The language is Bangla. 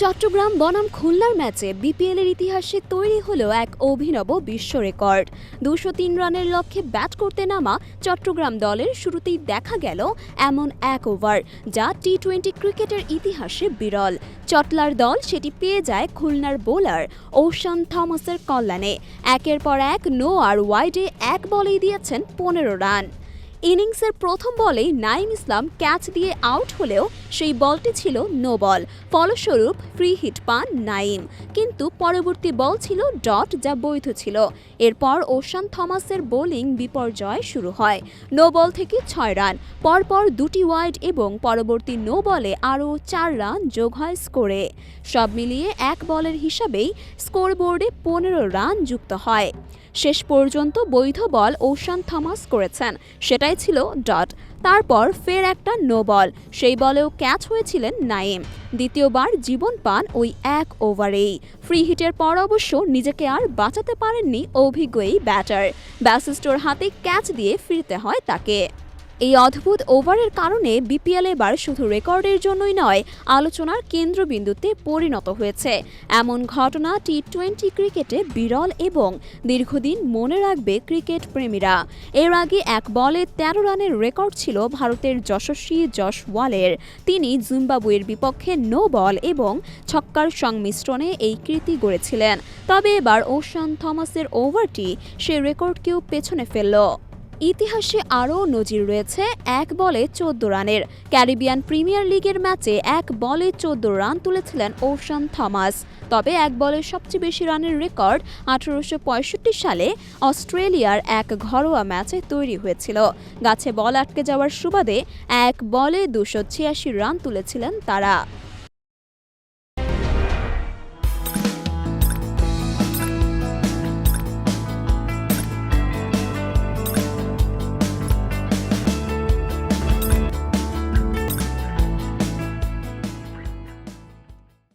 চট্টগ্রাম বনাম খুলনার ম্যাচে বিপিএল এর ইতিহাসে তৈরি হলো এক অভিনব বিশ্ব রেকর্ড। দুশো তিন রানের লক্ষ্যে ব্যাট করতে নামা চট্টগ্রাম দলের শুরুতেই দেখা গেল এমন এক ওভার, যা টি টোয়েন্টি ক্রিকেটের ইতিহাসে বিরল। চটলার দল সেটি পেয়ে যায় খুলনার বোলার ওশান থমাসের কল্যাণে। একের পর এক নো আর ওয়াইডে এক বলেই দিয়েছেন পনেরো রান। ইনিংসের প্রথম বলেই নাইম ইসলাম ক্যাচ দিয়ে আউট হলেও সেই বলটি ছিল নো বল। ফলস্বরূপ ফ্রি হিট পান নাইম কিন্তু পরবর্তী বল ছিল ডট, যা বৈধ ছিল। এরপর ওশান থমাসের বোলিং বিপর্যয় শুরু হয়। নো বল থেকে ছয় রান। পরপর দুটি ওয়াইড এবং পরবর্তী নো বলে আরও চার রান যোগ হয় স্কোরে। সব মিলিয়ে এক বলের হিসাবেই স্কোরবোর্ডে পনেরো রান যুক্ত হয়। শেষ পর্যন্ত বৈধ বল ওশান থমাস করেছেন। সেটাই ছিল ডট। তারপর ফের একটা নো বল সেই বলেও ক্যাচ হয়েছিলেন নাইম দ্বিতীয়বার জীবন পান ওই এক ওভারেই। ফ্রি হিটের পর অবশ্য নিজেকে আর বাঁচাতে পারেননি অভিজ্ঞ এই ব্যাটার ব্যাসিস্টোর হাতে ক্যাচ দিয়ে ফিরতে হয় তাকে। এই অদ্ভুত ওভারের কারণে বিপিএল এবার শুধু রেকর্ডের জন্যই নয়, আলোচনার কেন্দ্রবিন্দুতে পরিণত হয়েছে। এমন ঘটনা টি টোয়েন্টি ক্রিকেটে বিরল এবং দীর্ঘদিন মনে রাখবে ক্রিকেট প্রেমীরা। এর আগে এক বলে তেরো রানের রেকর্ড ছিল ভারতের যশস্বী যশ ওয়ালের। তিনি জিম্বাবুয়ের বিপক্ষে নো বল এবং ছক্কার সংমিশ্রণে এই কৃতি গড়েছিলেন। তবে এবার ওশান থমাসের ওভারটি সে রেকর্ডকেও পেছনে ফেলল। ইতিহাসে আরও নজির রয়েছে এক বলে চোদ্দ রানের। ক্যারিবিয়ান প্রিমিয়ার লিগের ম্যাচে এক বলে চোদ্দ রান তুলেছিলেন ওশান থমাস। তবে এক বলে সবচেয়ে বেশি রানের রেকর্ড আঠারোশো পঁয়ষট্টি সালে অস্ট্রেলিয়ার এক ঘরোয়া ম্যাচে তৈরি হয়েছিল। গাছে বল আটকে যাওয়ার সুবাদে এক বলে দুশো ছিয়াশি রান তুলেছিলেন তারা।